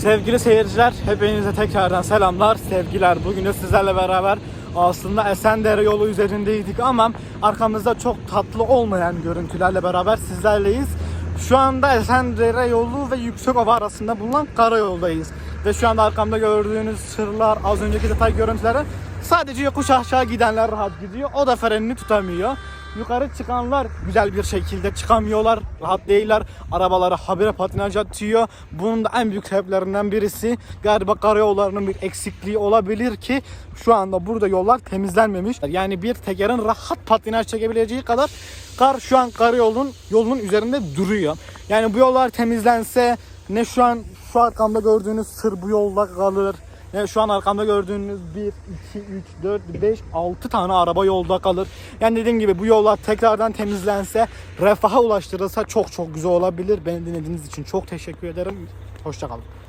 Sevgili seyirciler, hepinize tekrardan selamlar, sevgiler. Bugün de sizlerle beraber aslında Esendere yolu üzerindeydik ama arkamızda çok tatlı olmayan görüntülerle beraber sizlerleyiz. Şu anda Esendere yolu ve Yüksekova arasında bulunan karayoldayız. Ve şu anda arkamda gördüğünüz sırlar, az önceki detay görüntüleri sadece yokuş aşağı gidenler rahat gidiyor. O da frenini tutamıyor. Yukarı çıkanlar güzel bir şekilde çıkamıyorlar, rahat değiller. Arabalara habire patinaj atıyor. Bunun da en büyük sebeplerinden birisi galiba karayollarının bir eksikliği olabilir ki şu anda burada yollar temizlenmemiş. Yani bir tekerin rahat patinaj çekebileceği kadar kar şu an karayolun yolunun üzerinde duruyor. Yani bu yollar temizlense ne şu an şu arkamda gördüğünüz sır bu yolda kalır. Yani şu an arkamda gördüğünüz 1, 2, 3, 4, 5, 6 tane araba yolda kalır. Yani dediğim gibi bu yollar tekrardan temizlense, refaha ulaştırılsa çok çok güzel olabilir. Beni dinlediğiniz için çok teşekkür ederim. Hoşçakalın.